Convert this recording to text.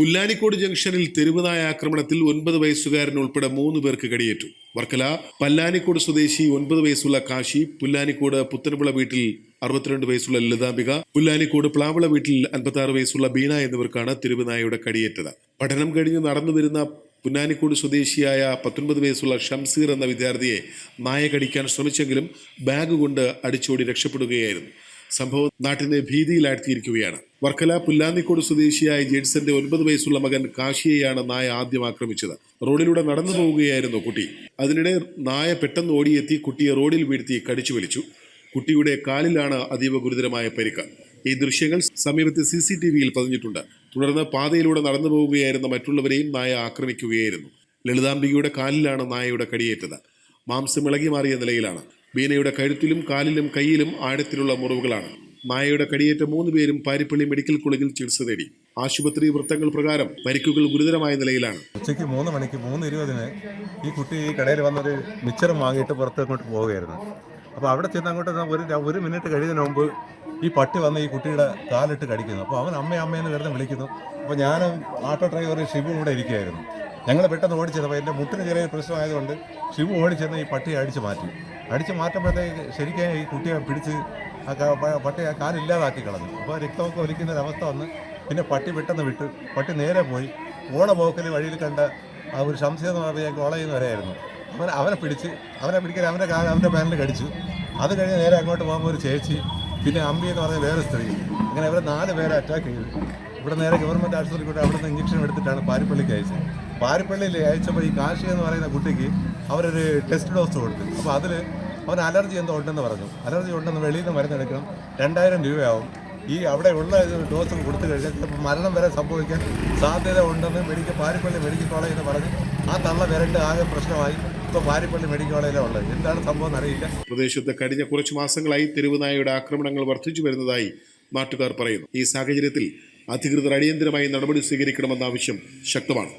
പുല്ലാനിക്കോട് ജംഗ്ഷനിൽ തെരുവുനായ ആക്രമണത്തിൽ ഒൻപത് വയസ്സുകാരൻ ഉൾപ്പെടെ മൂന്ന് പേർക്ക് കടിയേറ്റു. വർക്കല പല്ലാനിക്കോട് സ്വദേശി ഒൻപത് വയസ്സുള്ള കാശി പുല്ലാനിക്കോട് പുത്തൻപുള വീട്ടിൽ അറുപത്തിരണ്ട് വയസ്സുള്ള ലളിതാംബിക പുല്ലാനിക്കോട് പ്ലാവിള വീട്ടിൽ അൻപത്തി വയസ്സുള്ള ബീന എന്നിവർക്കാണ് തെരുവുനായയുടെ കടിയേറ്റത്. പഠനം കഴിഞ്ഞ് നടന്നു വരുന്ന പുന്നാനിക്കോട് സ്വദേശിയായ പത്തൊൻപത് വയസ്സുള്ള ഷംസീർ എന്ന വിദ്യാർത്ഥിയെ നായ കടിക്കാൻ ശ്രമിച്ചെങ്കിലും ബാഗ് കൊണ്ട് അടിച്ചോടി രക്ഷപ്പെടുകയായിരുന്നു. സംഭവം നാട്ടിനെ ഭീതിയിലാഴ്ത്തിയിരിക്കുകയാണ്. വർക്കല പുല്ലാന്നിക്കോട് സ്വദേശിയായ ജെഡ്സന്റെ ഒൻപത് വയസ്സുള്ള മകൻ കാശിയെയാണ് നായ ആദ്യം ആക്രമിച്ചത്. റോഡിലൂടെ നടന്നു പോവുകയായിരുന്നു കുട്ടി. അതിനിടെ നായ പെട്ടെന്ന് ഓടിയെത്തി കുട്ടിയെ റോഡിൽ വീഴ്ത്തി കടിച്ചു വലിച്ചു. കുട്ടിയുടെ കാലിലാണ് അതീവ ഗുരുതരമായ പരിക്ക്. ഈ ദൃശ്യങ്ങൾ സമീപത്തെ സി സി ടി വിയിൽ പതിഞ്ഞിട്ടുണ്ട്. തുടർന്ന് പാതയിലൂടെ നടന്നു പോവുകയായിരുന്ന മറ്റുള്ളവരെയും നായ ആക്രമിക്കുകയായിരുന്നു. ലളിതാംബികയുടെ കാലിലാണ് നായയുടെ കടിയേറ്റത്. മാംസം ഇളകി മാറിയ നിലയിലാണ്. ബീനയുടെ കഴുത്തിലും കാലിലും കൈയിലും ആഴത്തിലുള്ള മുറിവുകളാണ്. മായയുടെ കടിയേറ്റ മൂന്ന് പേരും പാരിപ്പള്ളി മെഡിക്കൽ കോളേജിൽ ചികിത്സ തേടി ആശുപത്രി വൃത്തങ്ങൾ പ്രകാരം പരിക്കുകൾ ഗുരുതരമായ നിലയിലാണ്. ഉച്ചയ്ക്ക് മൂന്ന് മണിക്ക് മൂന്ന് ഇരുപതിന് ഈ കുട്ടി ഈ കടയിൽ വന്നൊരു മിച്ചറും വാങ്ങിയിട്ട് അങ്ങോട്ട് പോവുകയായിരുന്നു. അപ്പോൾ അവിടെ ചെന്ന് അങ്ങോട്ട് ഒരു ഒരു മിനിറ്റ് കഴിയുന്നതിന് മുമ്പ് ഈ പട്ടി വന്ന് ഈ കുട്ടിയുടെ കാലിട്ട് കടിക്കുന്നു. അപ്പോൾ അവൻ അമ്മ അമ്മയെന്ന് വെറുതെ വിളിക്കുന്നു. അപ്പോൾ ഞാനും ആട്ടോ ഡ്രൈവർ ഷിബു കൂടെ ഇരിക്കുകയായിരുന്നു. ഞങ്ങൾ പെട്ടെന്ന് ഓടിച്ചത്. അപ്പോൾ എന്റെ മുട്ടിന് ചെറിയ പ്രശ്നമായതുകൊണ്ട് ഷിബു ഓടിച്ചെന്ന് ഈ പട്ടിയെ അടിച്ച് മാറ്റി. അടിച്ച് മാറ്റുമ്പോഴത്തേക്ക് ശരിക്കും ഈ കുട്ടിയെ പിടിച്ച് ആ പട്ടി ആ കാലില്ലാതാക്കി കളഞ്ഞു. അപ്പോൾ രക്തമൊക്കെ ഒലിക്കുന്ന ഒരവസ്ഥ വന്ന് പിന്നെ പട്ടി പെട്ടെന്ന് വിട്ട്. പട്ടി നേരെ പോയി. ഓണ പോക്കൽ വഴിയിൽ കണ്ട ആ ഒരു സംശയം എന്ന് പറഞ്ഞാൽ കോളേജിൽ വരെയായിരുന്നു. അവൻ അവനെ പിടിച്ച് അവനെ പിടിക്കാൻ അവന്റെ കാല അവന്റെ പാനൽ കടിച്ചു. അത് കഴിഞ്ഞ് നേരെ അങ്ങോട്ട് പോകുമ്പോൾ ഒരു ചേച്ചി പിന്നെ അമ്പി എന്ന് പറഞ്ഞ വേറെ സ്ത്രീ. അങ്ങനെ അവരെ നാല് പേരെ അറ്റാക്ക് ചെയ്തു. ഇവിടെ നേരെ ഗവൺമെന്റ് ആശുപത്രി കൂടെ അവിടെ ഇഞ്ചക്ഷൻ എടുത്തിട്ടാണ് പാരിപ്പള്ളിക്ക് അയച്ചത്. പാരിപ്പള്ളിയിൽ അയച്ചപ്പോൾ ഈ കാശി എന്ന് പറയുന്ന കുട്ടിക്ക് അവരൊരു ടെസ്റ്റ് ഡോസ് കൊടുത്തു. അപ്പോൾ അതിൽ അവൻ അലർജി എന്തോ ഉണ്ടെന്ന് പറഞ്ഞു. അലർജി ഉണ്ടെന്ന് വെളിയിൽ നിന്ന് മരുന്നെടുക്കണം. രണ്ടായിരം രൂപയാവും. ഈ അവിടെ ഉള്ള ഡോസ് കൊടുത്തു കഴിഞ്ഞാൽ ചിലപ്പോൾ മരണം വരെ സംഭവിക്കാൻ സാധ്യത ഉണ്ടെന്ന് മെഡിക്കൽ പാരിപ്പള്ളി മെഡിക്കൽ കോളേജ് എന്ന് പറഞ്ഞ് ആ തള്ള വരണ്ട് ആകെ പ്രശ്നമായി. ഇപ്പോൾ പാരിപ്പള്ളി മെഡിക്കൽ കോളേജിലാണ് ഉള്ളത്. എന്താണ് സംഭവം അറിയില്ല. പ്രദേശത്ത് കഴിഞ്ഞ കുറച്ച് മാസങ്ങളായി തെരുവുനായയുടെ ആക്രമണങ്ങൾ വർദ്ധിച്ചു വരുന്നതായി നാട്ടുകാർ പറയുന്നു. ഈ സാഹചര്യത്തിൽ അധികൃതർ അടിയന്തരമായി നടപടി സ്വീകരിക്കണമെന്ന ആവശ്യം ശക്തമാണ്.